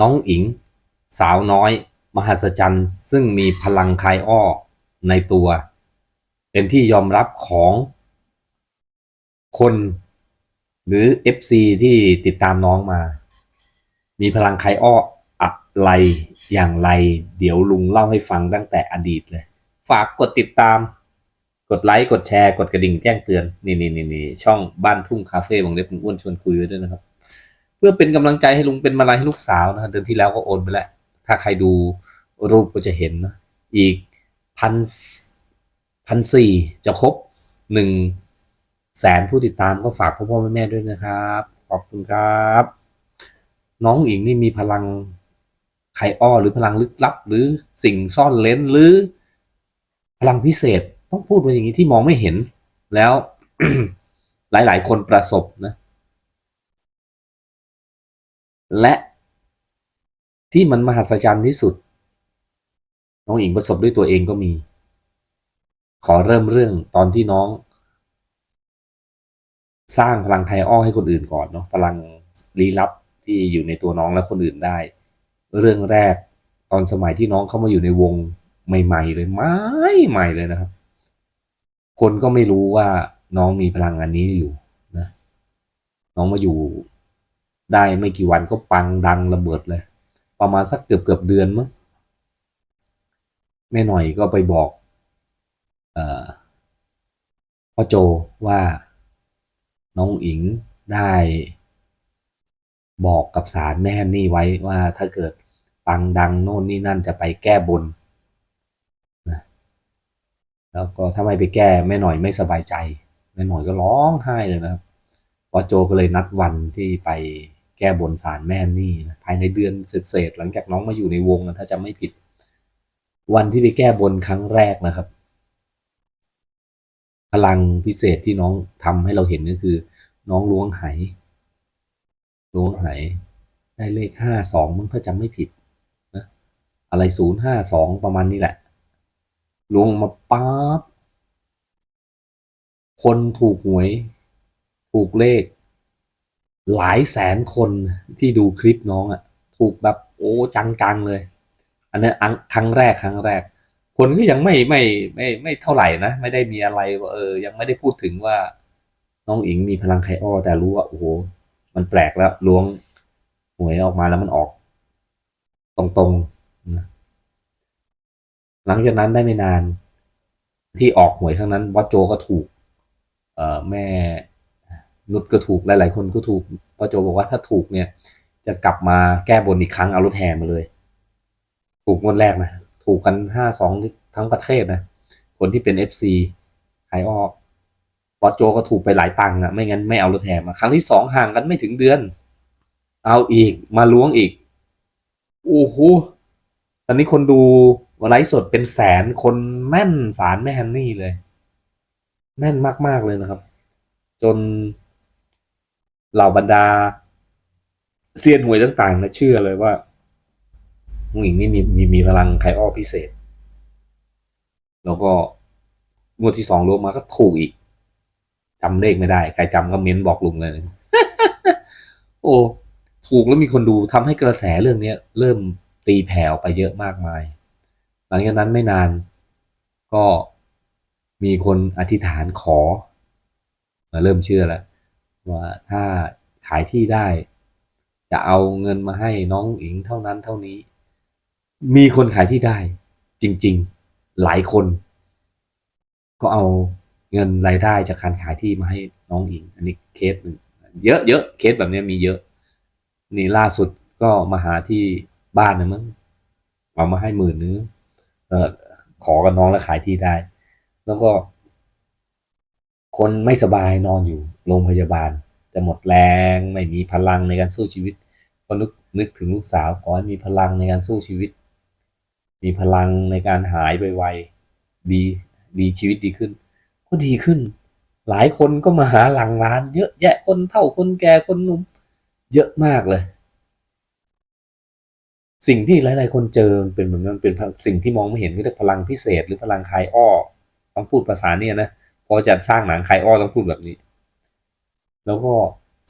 น้องอิง สาวน้อย มหัศจรรย์ ซึ่งมีพลังคายอ้อในตัว เป็นที่ยอมรับของคนหรือ FC ที่ติดตามน้องมา มีพลังคายอ้ออะไรอย่างไร เดี๋ยวลุงเล่าให้ฟังตั้งแต่อดีตเลย ฝากกดติดตาม กดไลค์ กดแชร์ กดกระดิ่งแจ้งเตือน นี่นี่นี่นี่ช่องบ้านทุ่งคาเฟ่วงเล็บคุณอ้วนชวนคุยไว้ด้วยนะครับ เพื่อเป็นกำลังใจให้ลุงเป็นมาลัยให้ลูกสาวนะเดือนที่แล้วก็โอนไปแล้ว ถ้าใครดูรูปก็จะเห็นนะอีกพันพันสี่จะครบหนึ่งแสนผู้ติดตามก็ฝากพ่อพ่อแม่แม่ด้วยนะครับ ขอบคุณครับ น้องอิงนี่มีพลังไคอ้อหรือพลังลึกลับ หรือสิ่งซ่อนเลนหรือ พลังพิเศษต้องพูดว่าอย่างนี้ที่มองไม่เห็น แล้ว หลาย ๆ คนประสบนะ และที่มันมหัศจรรย์ที่สุด น้องอิงประสบด้วยตัวเองก็มี ขอเริ่มเรื่องตอนที่น้อง สร้างพลังไทยอ้อให้คนอื่นก่อนเนาะพลังลี้ลับที่อยู่ในตัวน้องและคนอื่นได้ เรื่องแรกตอนสมัยที่น้องเข้ามาอยู่ในวงใหม่ ๆ เลยไม่ใหม่เลยนะครับ คนก็ไม่รู้ว่าน้องมีพลังอันนี้อยู่นะ น้องมาอยู่ ได้ไม่กี่วันก็ปังดังระเบิดเลย ประมาณสักเกือบเกือบเดือนมั้งแม่หน่อยก็ไปบอกออพ่อโจว่าน้องอิงได้บอกกับสารแม่ฮันนี่ไว้ว่าถ้าเกิดปังดังโน่นนี่นั่นจะไปแก้บนนะแล้วก็ถ้าไม่ไปแก้แม่หน่อยไม่สบายใจแม่หน่อยก็ร้องไห้เลยนะครับพอโจก็เลยนัดวันที่ไป แก้บนสารแม่นี่นะภายในเดือนเศษๆหลังจากน้องมาอยู่ในวงนะถ้าจำไม่ผิด วันที่ไปแก้บนครั้งแรกนะครับ พลังพิเศษที่น้องทำให้เราเห็นก็คือ น้องล้วงไหล้วงไหได้เลขห้าสองมั้งถ้าจำไม่ผิดนะอะไรศูนย์ห้าสองประมาณนี้แหละล้วงมาปั๊บคนถูกหวย ถูกเลข หลายแสนคนที่ดูคลิปน้องอะ่ะ ถูกแบบโอ้จังๆเลย อันนั้อันครั้งแรกครั้งแรก คนก็ยังไม่ไม่ไม่ไม่เท่าไหร่นะ ไม่ได้มีอะไรว่าเออ ยังไม่ได้พูดถึงว่า น้องอิงมีพลังไคอ้อ แต่รู้ว่าโอ้โหมันแปลกแล้วล้วงหวยออกมาแล้วมันออก ตรงๆนะหลังจากนั้นได้ไม่นาน ที่ออกหวยครั้งนั้นวัดโจก็ถูก เอ่อแม่ นุชก็ถูกหลาย ๆ คนก็ถูกวัดโจบอกว่าถ้าถูกเนี่ย จะกลับมาแก้บนอีกครั้งเอารถแห่มาเลย ถูกงวดแรกนะ ถูกกันห้าสองทั้งประเทศนะ คนที่เป็นเอฟซีไคอ้อบอสโจก็ถูกไปหลายตังค์อะไม่งั้นไม่เอารถแห่มา ครั้งที่สองห่างกันไม่ถึงเดือน เอาอีกมาล้วงอีกโอ้โหตอนนี้คนดูไลฟ์สดเป็นแสนคนแม่นสารแม่ฮันนี่เลย แม่นมาก ๆ เลยนะครับ จน เหล่าบรรดาเซียนหวยต่างๆนะเชื่อเลยว่าผู้หญิงนี่มีมีมีพลังไคอ้อพิเศษ แล้วก็งวดที่สองรวมมาก็ถูกอีกจำเลขไม่ได้ ใครจำก็เม้นบอกลุงเลย โอ้ ถูกแล้วมีคนดูทำให้กระแสเรื่องนี้เริ่มตีแผ่วไปเยอะมากมาย หลังจากนั้นไม่นาน ก็มีคนอธิษฐานขอ มาเริ่มเชื่อแล้ว ว่าถ้าขายที่ได้ จะเอาเงินมาให้น้องอิงเท่านั้นเท่านี้ มีคนขายที่ได้ จริง ๆ หลายคน ก็เอาเงินรายได้จากการขายที่มาให้น้องอิง อันนี้เคสหนึ่งเยอะเยอะเคสแบบนี้มีเยอะ นี่ล่าสุดก็มาหาที่บ้านนะมั้งเอามาให้หมื่นนึงเออขอกับน้องแล้วขายที่ได้ แล้วก็ คนไม่สบายนอนอยู่ โรงพยาบาลแต่หมดแรงไม่มีพลังในการสู้ชีวิตก็นึกนึกถึงลูกสาวขอให้มีพลังในการสู้ชีวิต มีพลังในการหายไปไวดีดีชีวิตดีขึ้น ก็ดีขึ้น หลายคนก็มาหาหลังร้าน เยอะแยะคนเฒ่าคนแก่คนหนุ่ม เยอะมากเลย สิ่งที่หลาย ๆ คนเจอเป็นเหมือนมันเป็นสิ่งที่มองไม่เห็นก็เรียกพลังพิเศษ หรือพลังคายอ้อ ต้องพูดภาษาเนี่ยนะพอจะสร้างหนังคายอ้อต้องพูดแบบนี้ แล้วก็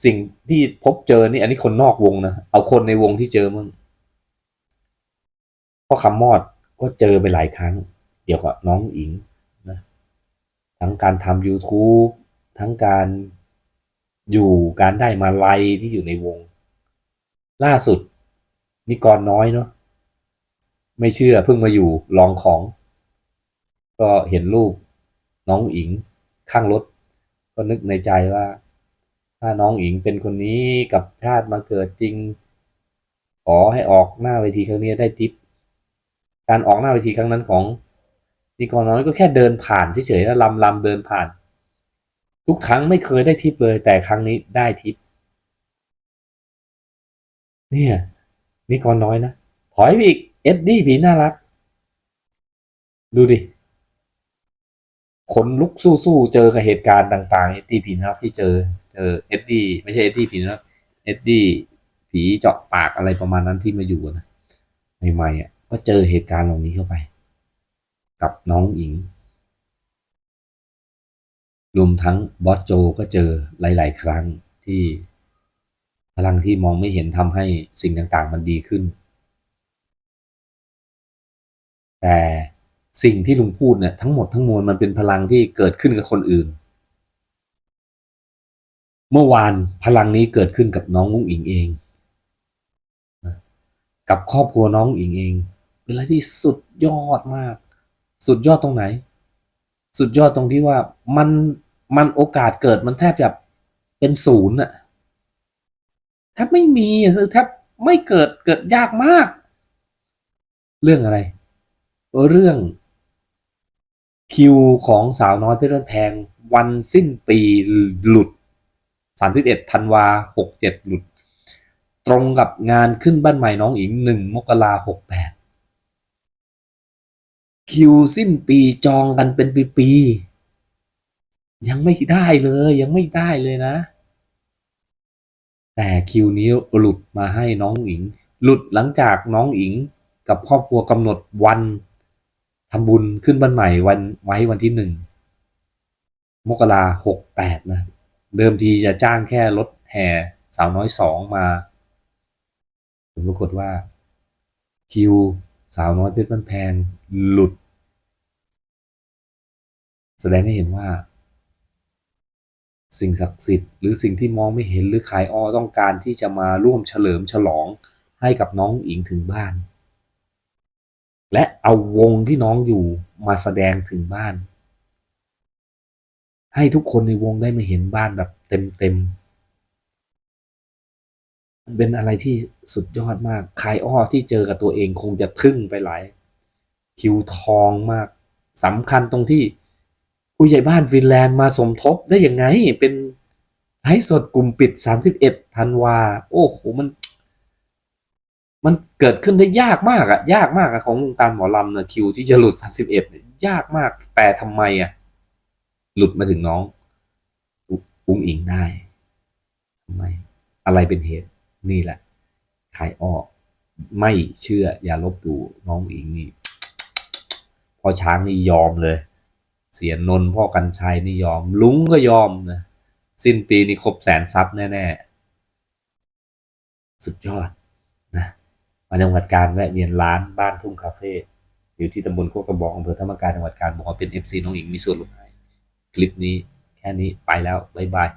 สิ่งที่พบเจอนี่อันนี้คนนอกวงนะ เอาคนในวงที่เจอมั่งพ่อคำมอดก็เจอไปหลายครั้งเกี่ยวกับน้องอิงนะทั้งการทำ YouTube ทั้งการอยู่การได้มาไลที่อยู่ในวง ล่าสุดนิกรน้อยเนาะไม่เชื่อเพิ่งมาอยู่ลองของ ก็เห็นรูปน้องอิงข้างรถ ก็นึกในใจว่า ถ้าน้องอิงเป็นคนนี้กับชาติมาเกิดจริง ขอให้ออกหน้าเวทีครั้งนี้ได้ทิป การออกหน้าเวทีครั้งนั้นของนิกรน้อยก็แค่เดินผ่านเฉยๆแล้วลำลำเดินผ่าน ทุกครั้งไม่เคยได้ทิปเลย แต่ครั้งนี้ได้ทิป เนี่ยนิกรน้อยนะ ถอยไปอีกเอ็ดดี้ผีน่ารัก ดูดิขนลุกสู้ๆเจอกับเหตุการณ์ต่างๆเอ็ดดี้ผีน่ารักที่เจอ เจอเอ็ดดี้ไม่ใช่เอ็ดดี้ผีน่ารักเอ็ดดี้ผีเจาะปากอะไรประมาณนั้นที่มาอยู่นะใหม่ๆอะก็เจอเหตุการณ์เหล่านี้เข้าไป กับน้องอิง รวมทั้งบอสโจก็เจอหลาย ๆ ครั้งที่พลังที่มองไม่เห็นทำให้สิ่งต่างๆ มันดีขึ้น แต่สิ่งที่ลุงพูดเนี่ยทั้งหมดทั้งมวลมันเป็นพลังที่เกิดขึ้นกับคนอื่น เมื่อวานพลังนี้เกิดขึ้นกับน้องอุ้งอิงเองกับครอบครัวน้องอิงเอง เป็นอะไรที่สุดยอดมาก สุดยอดตรงไหน สุดยอดตรงที่ว่ามันมันโอกาสเกิดมันแทบจะเป็นศูนย์อะแทบไม่มีคือแทบไม่เกิดเกิดยากมาก เรื่องอะไร เรื่องคิวของสาวน้อยเพชรบ้านแพงวันสิ้นปีหลุด 31ธันวา67 หลุด ตรงกับงานขึ้นบ้านใหม่น้องอิง 1 มกรา68คิวสิ้นปีจองกันเป็นปีๆยังไม่ได้เลย ยังไม่ได้เลยนะ แต่คิวนี้หลุดมาให้น้องอิง หลุดหลังจากน้องอิงกับครอบครัวกำหนดวันทำบุญขึ้นบ้านใหม่วันไว้วันที่หนึ่งมกราหกแปดนะ เดิมทีจะจ้างแค่รถแห่สาวน้อยสองมาผลปรากฏว่า คิวสาวน้อยเพชรบ้านแพงหลุด แสดงให้เห็นว่า สิ่งศักดิ์สิทธิ์หรือสิ่งที่มองไม่เห็นหรือขายอ้อต้องการที่จะมาร่วมเฉลิมฉลองให้กับน้องอิงถึงบ้าน และเอาวงที่น้องอยู่มาแสดงถึงบ้าน ให้ทุกคนในวงได้มาเห็นบ้านแบบเต็มๆมันเป็นอะไรที่สุดยอดมากขายอ้อที่เจอกับตัวเองคงจะทึ่งไปหลาย คิวทองมากสำคัญตรงที่ผู้ใหญ่บ้านฟินแลนด์มาสมทบได้ยังไง เป็นไลฟ์สดกลุ่มปิด 31ธันวา โอ้โห มัน มันเกิดขึ้นได้ยากมากอะยากมากอะของวงการหมอลำนะคิวที่จะหลุด 31เนี่ยยากมากแต่ทำไมอะ หลุดมาถึงน้องอุ้งอิงได้ทำไมอะไรเป็นเหตุนี่แหละขายออก ไม่เชื่ออย่าลบหลู่น้องอิงนี่พอช้างนี่ยอมเลย เสียนนท์พ่อกันชัยนี่ยอม ลุงก็ยอมนะสิ้นปีนี่ครบแสนซับแน่ๆ สุดยอดนะมาจังหวัดการแวะเวียนร้านบ้านทุ่งคาเฟ่อยู่ที่ตำบลโคกกระบอกอำเภอธรรมกายจังหวัดการบอกว่าเป็น FC น้องหญิงมีส่วนลดให้ คลิปนี้แค่นี้ไปแล้ว บ๊ายบาย